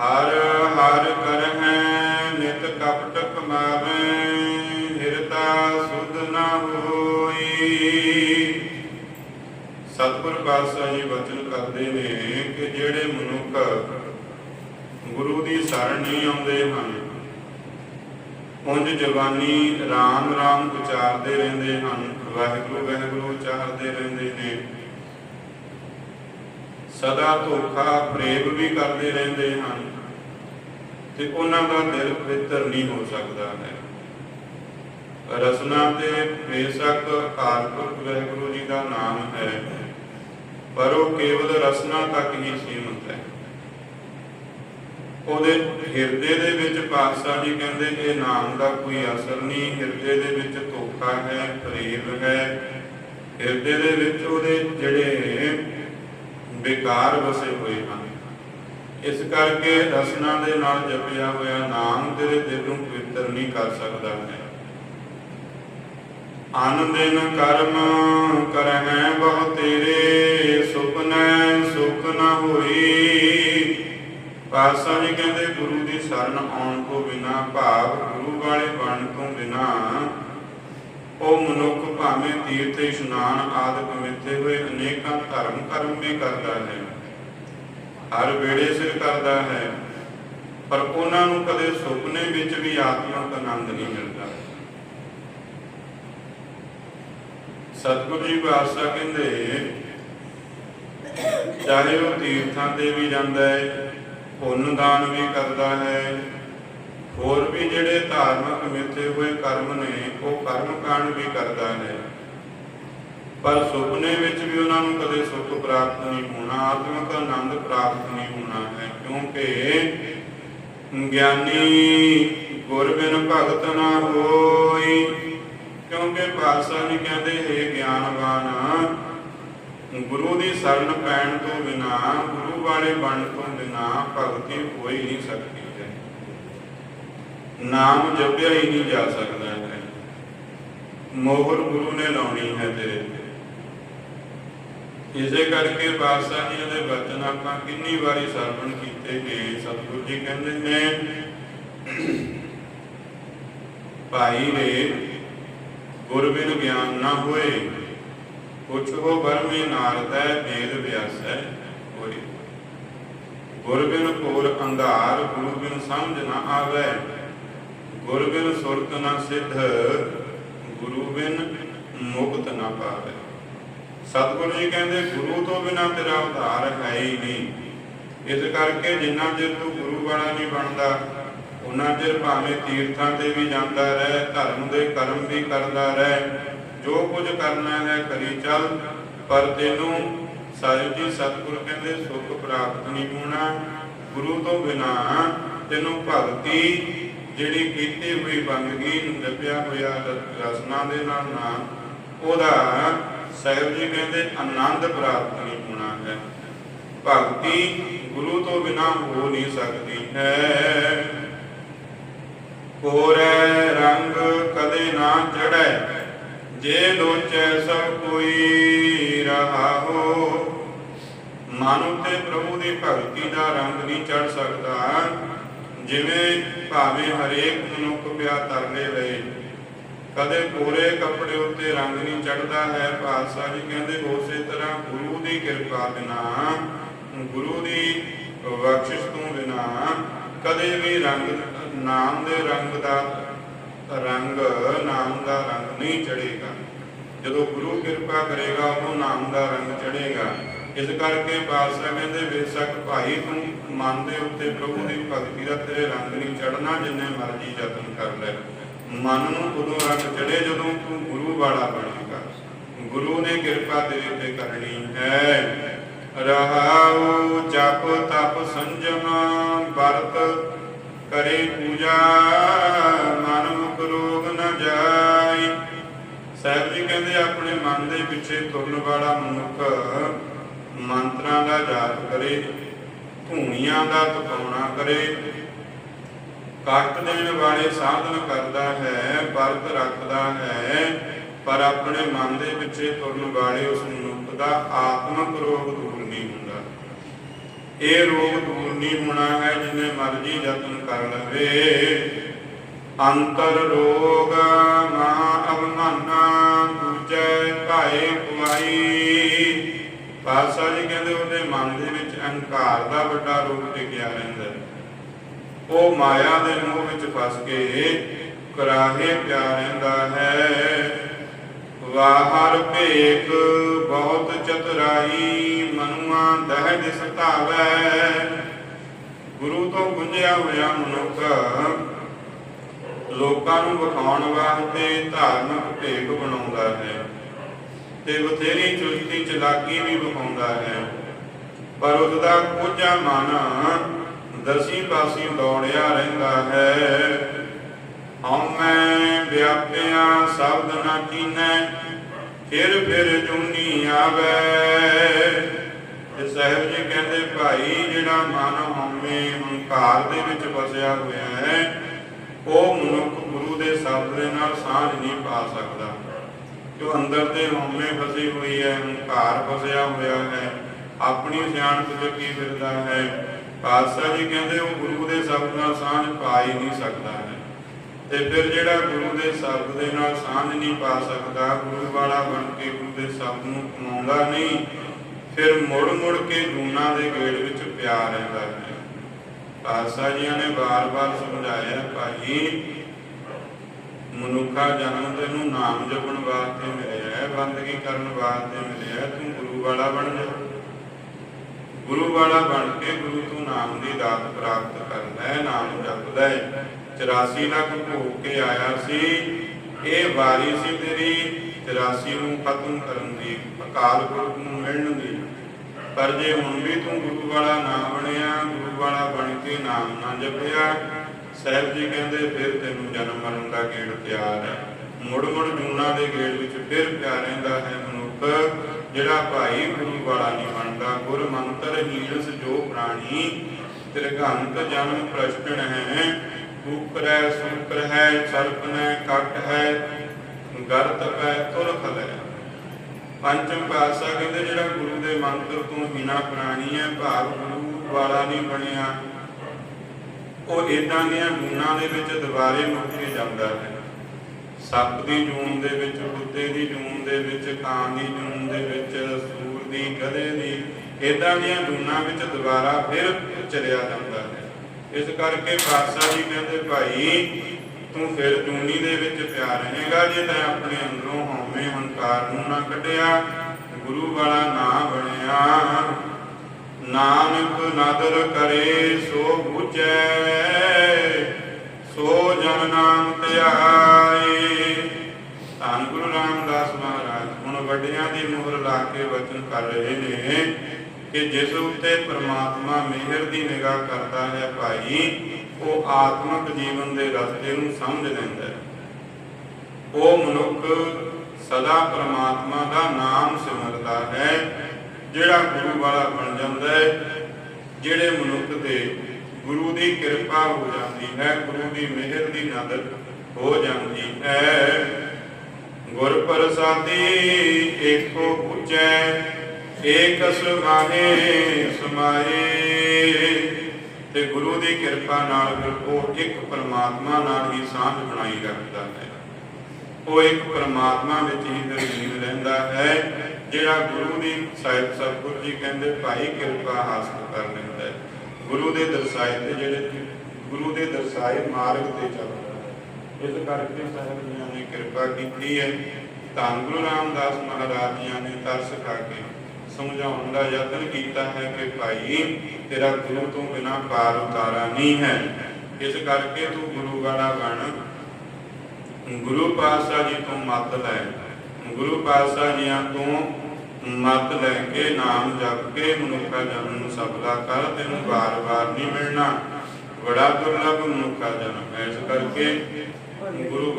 ਹਰ ਹਰ ਕਰਹਿ ਨਿਤ ਕਪਟ ਕਮਾਵੇ ਹਿਰਦਾ ਸੁਧ ਨ ਹੋਈ। ਸਤਿਗੁਰ ਪਾਤਸ਼ਾਹ ਜੀ ਵਚਨ ਕਰਦੇ ਨੇ ਕਿ ਜਿਹੜੇ ਮਨੁੱਖ ਗੁਰੂ ਦੀ ਸ਼ਰਨ ਨਹੀਂ ਆਉਂਦੇ ਹਨ, ਉਂਝ ਜਵਾਨੀ ਰਾਮ ਰਾਮ ਉਚਾਰਦੇ ਰਹਿੰਦੇ ਹਨ, ਵਾਹਿਗੁਰੂ ਵਾਹਿਗੁਰੂ ਉਚਾਰਦੇ ਰਹਿੰਦੇ ਨੇ। ਸਦਾ ਧੋਖਾ ਪ੍ਰੇਮ ਵੀ ਕਰਦੇ ਰਹਿੰਦੇ ਹਨ ਤੇ ਉਹਨਾਂ ਦਾ ਦਿਲ ਪਵਿੱਤਰ ਨਹੀਂ ਹੋ ਸਕਦਾ ਹੈ। ਰਸਨਾ ਤੇ ਬੇਸ਼ੱਕ ਕਾਰਪੁਰਖ ਵਾਹਿਗੁਰੂ ਜੀ ਦਾ ਨਾਮ ਹੈ, ਪਰ ਉਹ ਕੇਵਲ ਰਸਨਾ ਤੱਕ ਹੀ ਸੀਮਤ ਹੈ। ਉਹਦੇ ਹਿਰਦੇ ਦੇ ਵਿੱਚ ਪਾਤਸ਼ਾਹ ਜੀ ਕਹਿੰਦੇ, ਇਹ ਨਾਮ ਦਾ ਕੋਈ ਅਸਰ ਨਹੀਂ। ਹਿਰਦੇ ਦੇ ਵਿੱਚ ਧੋਖਾ ਹੈ ਫਰੇਬ ਹੈ। ਹਿਰਦੇ ਦੇ ਵਿੱਚ ਉਹਦੇ ਜਿਹੜੇ ਬੇਕਾਰ ਵਸੇ ਹੋਏ ਹਨ। ਇਸ ਕਰਕੇ ਰਸਨਾ ਦੇ ਨਾਲ ਜਪਿਆ ਹੋਇਆ ਨਾਮ ਤੇਰੇ ਦਿਲ ਨੂੰ ਪਵਿੱਤਰ ਨਹੀਂ ਕਰ ਸਕਦਾ ਹੈ। ਆਨੰਦਿਨ ਕਰਮ ਕਰਹਿ ਬਹੁ ਤੇਰੇ ਸੁਪਨੈ ਸੁਖ ਨ ਹੋਈ। ਪਾਤਸ਼ਾਹ ਜੀ ਕਹਿੰਦੇ ਗੁਰੂ ਦੀ ਸ਼ਰਨ ਆਉਣ ਤੋਂ ਬਿਨਾ ਭਾਵ ਗੁਰੂ ਵਾਲੇ ਬਣ ਤੋਂ ਬਿਨਾ ਉਹ ਮਨੁੱਖ ਭਾਵੇਂ ਤੀਰਥ, ਇਸ਼ਨਾਨ ਆਦਿਕ ਮਿੱਥੇ ਹੋਏ ਅਨੇਕਾਂ ਧਰਮ ਕਰਮ ਵੀ ਕਰਦਾ ਹੈ। ਹਰ ਵੇੜੇ ਸਿਰ ਕਰਦਾ ਹੈ, ਪਰ ਉਹਨਾਂ ਨੂੰ ਕਦੇ ਸੁਪਨੇ ਵਿੱਚ ਵੀ ਆਤਮਿਕ ਆਨੰਦ ਨਹੀਂ ਮਿਲਦਾ। ਸਤਿਗੁਰੂ ਜੀ ਪਾਤਸ਼ਾਹ ਕਹਿੰਦੇ, ਚਾਹੇ ਉਹ ਤੀਰਥਾਂ ਤੇ ਵੀ ਜਾਂਦਾ ਹੈ, ਪੁੰਨ ਦਾਨ ਵੀ ਕਰਦਾ ਹੈ ਹੋਰ ਵੀ ਜਿਹੜੇ ਧਾਰਮਿਕ ਮਿੱਥੇ ਹੋਏ ਕਰਮ ਨੇ, ਉਹ ਕਰਮ ਕਾਂਡ ਵੀ ਕਰਦਾ ਹੈ ਪਰ ਸੁਪਨੇ ਵਿੱਚ ਵੀ ਉਹਨਾਂ ਨੂੰ ਕਦੇ ਸੁਖ ਪ੍ਰਾਪਤ ਨਹੀਂ ਹੋਣਾ, ਆਤਮਿਕ ਆਨੰਦ ਪ੍ਰਾਪਤ ਨਹੀਂ ਹੋਣਾ ਹੈ, ਕਿਉਂਕਿ ਗਿਆਨੀ ਗੁਰ ਬਿਨ ਭਗਤ ਨਾ ਹੋਈ। ਕਿਉਂਕਿ ਪਾਤਸ਼ਾਹ ਜੀ ਕਹਿੰਦੇ, ਹੈ ਗਿਆਨਵਾਨ, ਗੁਰੂ ਦੀ ਸ਼ਰਨ ਪੈਣ ਤੋਂ ਬਿਨਾ, ਗੁਰੂ ਵਾਲੇ ਬਣ ਤੋਂ ਬਿਨਾ ਭਗਤੀ ਹੋਈ ਨਹੀਂ ਸਕਦੀ। ਨਾਮ ਜਪਿਆ ਹੀ ਨਹੀਂ ਜਾ ਸਕਦਾ ਹੈ। ਮੋਹਰ ਗੁਰੂ ਨੇ ਲਾਉਣੀ ਹੈ ਤੇਰੇ ਤੇ। ਇਸੇ ਕਰਕੇ ਪਾਤਸ਼ਾਹ ਜੀ ਦੇ ਬਚਨ ਆਪਾਂ ਕਿੰਨੀ ਵਾਰੀ ਸਰਵਣ ਕੀਤੇ ਨੇ ਸਤਿਗੁਰੂ ਜੀ ਕਹਿੰਦੇ ਨੇ, ਭਾਈ ਰੇ ਗੁਰ ਗਿਆਨ ਨਾ ਹੋਏ, ਪੁੱਛੋ ਬਰਮੇ ਨਾਰਦੈ ਵੇਦ ਵਿਆਸੈ ਹੋਏ। ਗੁਰ ਬਿਨ ਅੰਧਾਰ ਗੁਰੂ ਬਿਨ ਸਮਝ ਨਾ ਆਵੇ ਗੁਰ ਬਿਨ ਸੁਰਤ ਨਾ ਸਿੱਧ, ਗੁਰੂ ਬਿਨ ਮੁਕਤ ਨਾ ਪਾਵੇ। ਸਤਿਗੁਰੂ ਜੀ ਕਹਿੰਦੇ, ਗੁਰੂ ਤੋਂ ਬਿਨਾ ਤੇਰਾ ਉਧਾਰ ਹੈ ਹੀ ਨਹੀਂ। ਇਸ ਕਰਕੇ ਜਿੰਨਾ ਚਿਰ ਤੂੰ ਗੁਰੂ ਵਾਲਾ ਨਹੀਂ ਬਣਦਾ ਉਹਨਾਂ ਚਿਰ ਭਾਵੇਂ ਤੀਰਥਾਂ ਤੇ ਵੀ ਜਾਂਦਾ ਰਹਿ, ਧਰਮ ਦੇ ਕਰਮ ਵੀ ਕਰਦਾ ਰਹਿ, ਜੋ ਕੁਝ ਕਰਨਾ ਹੈ ਕਰੀ ਚੱਲ। ਪਰ ਤੈਨੂੰ ਸਾਹਿਬ ਜੀ, ਸਤਿਗੁਰ ਕਹਿੰਦੇ, ਸੁਖ ਪ੍ਰਾਪਤ ਨਹੀਂ ਹੋਣਾ। ਗੁਰੂ ਤੋਂ ਬਿਨਾ ਤੈਨੂੰ ਭਗਤੀ ਜਿਹੜੀ ਕੀਤੀ ਹੋਈ ਬੰਦਗੀ ਨੂੰ ਜਪਿਆ ਹੋਇਆ ਰਸਨਾ ਦੇ ਨਾਲ ਨਾ ਉਹਦਾ ਸਾਹਿਬ ਜੀ ਕਹਿੰਦੇ ਆਨੰਦ ਪ੍ਰਾਪਤ ਨਹੀਂ ਹੋਣਾ ਹੈ। ਭਗਤੀ ਗੁਰੂ ਤੋਂ ਬਿਨਾ ਹੋ ਨਹੀਂ ਸਕਦੀ ਹੈ। ਕੋਰੇ ਰੰਗ ਕਦੇ ਨਾ ਚੜੈ ਜੇ ਲੋਚੈ ਸਭ ਕੋਈ ਰਹਾਓ ਮਨ ਉਤੇ ਪ੍ਰਭੂ ਦੀ ਭਗਤੀ ਦਾ ਰੰਗ ਨਹੀਂ ਚੜ ਸਕਦਾ। ਜਿਵੇਂ ਭਾਵੇਂ ਹਰੇਕ ਮਨੁੱਖ ਵਿਆਹ ਤਰਲੇ ਲਏ, ਕਦੇ ਕੋਰੇ ਕੱਪੜੇ ਉੱਤੇ ਰੰਗ ਨਹੀਂ ਚੜਦਾ ਹੈ ਪਾਤਸ਼ਾਹ ਜੀ ਕਹਿੰਦੇ ਉਸੇ ਤਰ੍ਹਾਂ ਗੁਰੂ ਦੀ ਕਿਰਪਾ ਬਿਨਾ, ਗੁਰੂ ਦੀ ਬਖਸ਼ਿਸ਼ ਤੋਂ ਬਿਨਾ ਕਦੇ ਵੀ ਰੰਗ, ਨਾਮ ਦੇ ਰੰਗ ਦਾ, ਰੰਗ, ਨਾਮ ਦਾ ਰੰਗ ਨਹੀਂ ਚੜੇਗਾ ਜਦੋਂ ਗੁਰੂ ਕਿਰਪਾ ਕਰੇਗਾ, ਉਦੋਂ ਨਾਮ ਦਾ ਰੰਗ ਚੜੇਗਾ ਇਸ ਕਰਕੇ ਪਾਤਸ਼ਾਹ ਕਹਿੰਦੇ ਬੇਸ਼ੱਕ ਭਾਈ ਤੂੰ ਮਨ ਦੇ ਉੱਤੇ ਪ੍ਰਭੂ ਦੀ ਭਗਤੀ ਦਾ ਤੇਰੇ ਰੰਗ ਨਹੀਂ ਚੜਨਾ ਜਿੰਨੇ ਮਰਜ਼ੀ ਯਤਨ ਕਰ ਲੈ। ਮਨ ਨੂੰ ਉਦੋਂ ਰੰਗ ਚੜੇ ਜਦੋਂ ਤੂੰ ਗੁਰੂ ਵਾਲਾ ਬਣੇਗਾ ਗੁਰੂ ਨੇ ਕਿਰਪਾ ਤੇਰੇ ਤੇ ਕਰਨੀ ਹੈ। ਰਹਾਉ ਜਪ ਤਪ ਸੰਜਮ, ਵਰਤ ਕਰੇ ਪੂਜਾ, ਮਨ ਮੁਖ ਰੋਗ ਨ ਜਾਈ। ਸਾਹਿਬ ਜੀ ਕਹਿੰਦੇ, ਆਪਣੇ ਮਨ ਦੇ ਪਿੱਛੇ ਤੁਰਨ ਵਾਲਾ ਮਨੁੱਖ ਮੰਤਰਾਂ ਦਾ ਜਾਪ ਕਰੇ, ਧੂਣੀਆਂ ਦਾ ਤਪਾਉਣਾ ਕਰੇ। ਕੱਟ ਦੇਣ ਵਾਲੇ ਸਾਧਨ ਕਰਦਾ ਹੈ, ਵਰਤ ਰੱਖਦਾ ਹੈ, ਪਰ ਆਪਣੇ ਮਨ ਦੇ ਪਿੱਛੇ ਤੁਰਨ ਵਾਲੇ ਉਸ ਮਨੁੱਖ ਦਾ ਆਤਮਕ ਰੋਗ ਦੂਰ ਨਹੀਂ ਹੁੰਦਾ। ਇਹ ਰੋਗ ਦੂਰ ਨਹੀਂ ਹੋਣਾ ਹੈ, ਜਿੰਨੇ ਮਰਜ਼ੀ ਯਤਨ ਕਰ ਲਵੇ। ਅੰਤਰ ਰੋਗ ਪਾਸਾ ਜੀ ਕਹਿੰਦੇ ਉਹਦੇ ਮਨ ਦੇ ਵਿੱਚ ਅਹੰਕਾਰ ਦਾ ਵੱਡਾ ਰੋਗ ਟਿਕਿਆ ਰਹਿੰਦਾ ਉਹ ਮਾਇਆ ਦੇ ਮੋਹ ਵਿੱਚ ਫਸ ਕੇ ਕਰਾਹੇ ਪਿਆ ਰਹਿੰਦਾ ਹੈ। ਵਾਹਰ ਭੇਖ ਬਹੁਤ ਚਤੁਰਾਈ ਮਨੁਆ ਦਹਿ ਦਿਸ ਗੁਰੂ ਤੋਂ ਗੁੰਝਿਆ ਹੋਇਆ ਮਨੁੱਖ ਲੋਕਾਂ ਨੂੰ ਵਿਖਾਉਣ ਵਾਸਤੇ ਧਾਰਮਿਕ ਭੇਖ ਬਣਾਉਂਦਾ ਹੈ। ਤੇ ਬਥੇਰੀ ਚੁਸਤੀ ਚਲਾਕੀ ਵੀ ਵਿਖਾਉਂਦਾ ਹੈ। ਪਰ ਉਸ ਦਾ ਕੋਝਾ ਮਨ ਦਸੀ ਪਾਸਿਓਂ ਦੌੜਿਆ ਰਹਿੰਦਾ ਹੈ। ਹਉਮੈ ਵਿਆਪਿਆ ਸ਼ਬਦ ਨਾ ਕੀਨੈ ਫਿਰ ਫਿਰ ਜੂਨੀ ਆਵੇ। ਤੇ ਸਾਹਿਬ ਜੀ ਕਹਿੰਦੇ, ਭਾਈ, ਜਿਹੜਾ ਮਨ ਹਉਮੈ ਹੰਕਾਰ ਦੇ ਵਿੱਚ ਵਸਿਆ ਹੋਇਆ ਹੈ, ਉਹ ਮਨੁੱਖ ਗੁਰੂ ਦੇ ਸ਼ਬਦ ਦੇ ਨਾਲ ਸਾਂਝ ਨਹੀਂ ਪਾ ਸਕਦਾ। ਜੋ ਅੰਦਰ ਤੇ ਹਉਮੈ ਫਸੀ ਹੋਈ ਹੈ ਹੰਕਾਰ ਫਸਿਆ ਹੋਇਆ ਹੈ, ਆਪਣੀ ਸਿਆਣਪ ਚੱਕੀ ਫਿਰਦਾ ਹੈ? ਪਾਤਸ਼ਾਹ ਜੀ ਕਹਿੰਦੇ, ਉਹ ਗੁਰੂ ਦੇ ਸ਼ਬਦ ਨਾਲ ਸਾਂਝ ਪਾ ਹੀ ਨਹੀਂ ਸਕਦਾ ਹੈ। ਤੇ ਫਿਰ ਜਿਹੜਾ ਗੁਰੂ ਦੇ ਸ਼ਬਦ ਦੇ ਨਾਲ ਸਾਂਝ ਨਹੀਂ ਪਾ ਸਕਦਾ, ਗੁਰੂ ਵਾਲਾ ਬਣ ਕੇ ਗੁਰੂ ਦੇ ਸ਼ਬਦ ਨੂੰ ਕਮਾਉਂਦਾ ਨਹੀਂ, ਫਿਰ ਮੁੜ ਮੁੜ ਕੇ ਜੂਨਾ ਦੇ ਗੇੜ ਵਿੱਚ ਪਿਆ ਰਹਿੰਦਾ ਹੈ। ਪਾਤਸ਼ਾਹ ਜੀਆਂ ਨੇ ਬਾਰ-ਬਾਰ ਸਮਝਾਇਆ, ਭਾਈ ਮਨੁੱਖਾ ਜਨਮ ਤੈਨੂੰ ਨਾਮ ਜਪਣ ਵਾਸਤੇ ਮਿਲਿਆ ਹੈ, ਬੰਦਗੀ ਕਰਨ ਵਾਸਤੇ ਮਿਲਿਆ ਤੂੰ ਗੁਰੂ ਵਾਲਾ ਬਣ ਜਾ। ਗੁਰੂ ਵਾਲਾ ਬਣ ਕੇ ਗੁਰੂ ਤੋਂ ਨਾਮ ਦੀ ਦਾਤ ਪ੍ਰਾਪਤ ਕਰ ਲੈ, ਨਾਮ ਜਪ ਲੈ। 84 ਲੱਖ ਭੋਗ ਕੇ ਆਇਆ ਸੀ, ਇਹ ਵਾਰੀ ਸੀ ਤੇਰੀ 84 ਨੂੰ ਖਤਮ ਕਰਨ ਦੀ, ਅਕਾਲ ਪੁਰਖ ਨੂੰ ਮਿਲਣ ਦੀ। ਪਰ ਜੇ ਹੁਣ ਵੀ ਤੂੰ ਗੁਰੂ ਵਾਲਾ ਨਾ ਬਣਿਆ, ਗੁਰੂ ਵਾਲਾ ਬਣ ਕੇ ਨਾਮ ਨਾ ਜਪਿਆ ਸਾਹਿਬ ਜੀ ਕਹਿੰਦੇ, ਫਿਰ ਤੈਨੂੰ ਜਨਮ ਮਰਨ ਦਾ ਗੇੜ ਤਿਆਰ ਹੈ। ਮੁੜ ਮੁੜ ਜੂਨਾ ਦੇ ਗੇੜ ਵਿੱਚ ਫਿਰ ਪਿਆ ਰਹਿੰਦਾ ਹੈ ਮਨੁੱਖ। ਜਿਹੜਾ ਭਾਈ ਗੁਰੂ ਵਾਲਾ ਨਹੀਂ ਬਣਦਾ, ਗੁਰ ਮੰਤਰ ਹੀਣਸ ਜੋ ਪ੍ਰਾਣੀ। ਤ੍ਰਿਗੰਤ ਜਨਮ ਪ੍ਰਸ਼ਟਣ ਹੈ ਕੂਕਰੈ ਸੁਕਰ ਹੈ ਸਰਪਨੈ ਕੱਟ ਹੈ, ਗਰਤ ਪੈ ਤੁਰਖ ਲੈ ਪੰਚਮ ਪਾਤਸ਼ਾਹ ਕਹਿੰਦੇ, ਜਿਹੜਾ ਗੁਰੂ ਦੇ ਮੰਤਰ ਤੋਂ ਬਿਨਾ ਪ੍ਰਾਣੀ ਹੈ, ਭਾਵ ਗੁਰੂ ਵਾਲਾ ਨਹੀਂ ਬਣਿਆ। ਉਹ ਇਦਾਂ ਦੀਆਂ ਜੂਨਾਂ ਦੇ ਵਿੱਚ ਦੁਬਾਰੇ ਮੁੜ ਕੇ ਜਾਂਦਾ ਹੈ। ਸੱਪ ਦੀ ਜੂਨ ਦੇ ਵਿੱਚ, ਕੁੱਤੇ ਦੀ ਜੂਨ ਦੇ ਵਿੱਚ, ਕਾਂ ਦੀ ਜੂਨ ਦੇ ਵਿੱਚ, ਸੂਰ ਦੀ, ਗਧੇ ਦੀ ਇਦਾਂ ਦੀਆਂ ਜੂਨਾਂ ਵਿੱਚ ਦੁਬਾਰਾ ਫਿਰ ਚਲਿਆ ਜਾਂਦਾ ਹੈ। ਇਸ ਕਰਕੇ ਪਾਤਸ਼ਾਹ ਜੀ ਕਹਿੰਦੇ, ਭਾਈ, ਤੂੰ ਫਿਰ ਜੂਨੀ ਦੇ ਵਿੱਚ ਪਿਆ ਰਹੇਗਾ, ਜੇ ਤੈਂ ਆਪਣੇ ਅੰਦਰੋਂ ਹਉਮੈ ਹੰਕਾਰ ਨੂੰ ਨਾ ਕੱਢਿਆ, ਗੁਰੂ ਵਾਲਾ ਨਾ ਬਣਿਆ। ਨਾਨਕ ਨਦਰ ਕਰੇ, ਸੋ ਬੁਝੈ, ਸੋ ਜਨ ਨਾਮ ਧਿਆਏ। ਧੰਨ ਗੁਰੂ ਰਾਮਦਾਸ ਮਹਾਰਾਜ, ਹੁਣ ਵੱਡਿਆਂ ਦੀ ਮੋਹਰ ਲਾ ਕੇ ਵਚਨ ਕਰ ਰਹੇ ਨੇ ਕਿ ਜਿਸ ਉੱਤੇ ਪ੍ਰਮਾਤਮਾ ਮਿਹਰ ਦੀ ਨਿਗਾਹ ਕਰਦਾ ਹੈ ਭਾਈ, ਉਹ ਆਤਮਿਕ ਜੀਵਨ ਦੇ ਰਸਤੇ ਨੂੰ ਸਮਝ ਲੈਂਦਾ ਹੈ। ਉਹ ਮਨੁੱਖ ਸਦਾ ਪ੍ਰਮਾਤਮਾ ਦਾ ਨਾਮ ਸਿਮਰਦਾ ਹੈ ਜਿਹੜਾ ਗੁਰੂ ਵਾਲਾ ਬਣ ਜਾਂਦਾ ਹੈ, ਜਿਹੜੇ ਮਨੁੱਖ ਤੇ ਗੁਰੂ ਦੀ ਕਿਰਪਾ ਹੋ ਜਾਂਦੀ ਹੈ, ਗੁਰੂ ਦੀ ਮਿਹਰ ਦੀ ਨਦਰ ਹੋ ਜਾਂਦੀ ਹੈ। ਗੁਰ ਪ੍ਰਸਾਦੀ ਏਕੋ ਪੁੱਜੈ ਏਕ ਸਮਾਹੇ ਸਮਾਏ। ਤੇ ਗੁਰੂ ਦੀ ਕਿਰਪਾ ਨਾਲ ਫਿਰ ਉਹ ਇੱਕ ਪਰਮਾਤਮਾ ਨਾਲ ਹੀ ਸਾਂਝ ਬਣਾਈ ਰੱਖਦਾ ਹੈ। ਉਹ ਇੱਕ ਪਰਮਾਤਮਾ ਵਿੱਚ ਹੀ ਨਿਰਜੀਵ ਰਹਿੰਦਾ ਹੈ। ਜਿਹੜਾ ਗੁਰੂ ਦੀ ਸਾਹਿਬ ਸਤਿਗੁਰੂ ਜੀ ਕਹਿੰਦੇ, ਭਾਈ ਕਿਰਪਾ ਹਾਸਲ ਕਰ ਲੈਂਦਾ ਹੈ। ਗੁਰੂ ਦੇ ਦਰਸਾਏ ਤੇ ਜਿਹੜੇ ਗੁਰੂ ਦੇ ਦਰਸਾਏ ਮਾਰਗ ਤੇ ਚੱਲਦਾ ਇਸ ਕਰਕੇ ਸਾਹਿਬ ਜੀਆਂ ਨੇ ਕਿਰਪਾ ਕੀਤੀ ਹੈ। ਧੰਨ ਗੁਰੂ ਰਾਮਦਾਸ ਮਹਾਰਾਜ ਜੀਆਂ ਨੇ ਤਰਸ ਖਾ ਕੇ ਸਮਝਾਉਣ ਦਾ ਯਤਨ ਕੀਤਾ ਹੈ ਕਿ, ਭਾਈ, ਤੇਰਾ ਗੁਰੂ ਤੋਂ ਬਿਨਾ ਪਾਰ ਉਤਾਰਾ ਨਹੀਂ ਹੈ। ਇਸ ਕਰਕੇ ਤੂੰ ਗੁਰੂ ਵਾਲਾ ਬਣ ਗੁਰੂ ਪਾਤਸ਼ਾਹ ਜੀ ਤੋਂ ਮੱਤ ਲੈ। ਗੁਰੂ ਪਾਤਸ਼ਾਹ ਜੀਆਂ ਤੋਂ ਮਤ ਲੈ ਕੇ ਨਾਮ ਜਪ ਕੇ ਮਨੁੱਖਾ ਜਨਮ ਨੂੰ ਸਫਲਾ ਕਰ ਤੈਨੂੰ ਵਾਰ-ਵਾਰ ਨਹੀਂ ਮਿਲਣਾ। ਬੜਾ ਦੁਰਲਭ ਮਨੁੱਖਾ ਜਨਮ ਹੈ। ਇਸ ਕਰਕੇ ਗੁਰੂ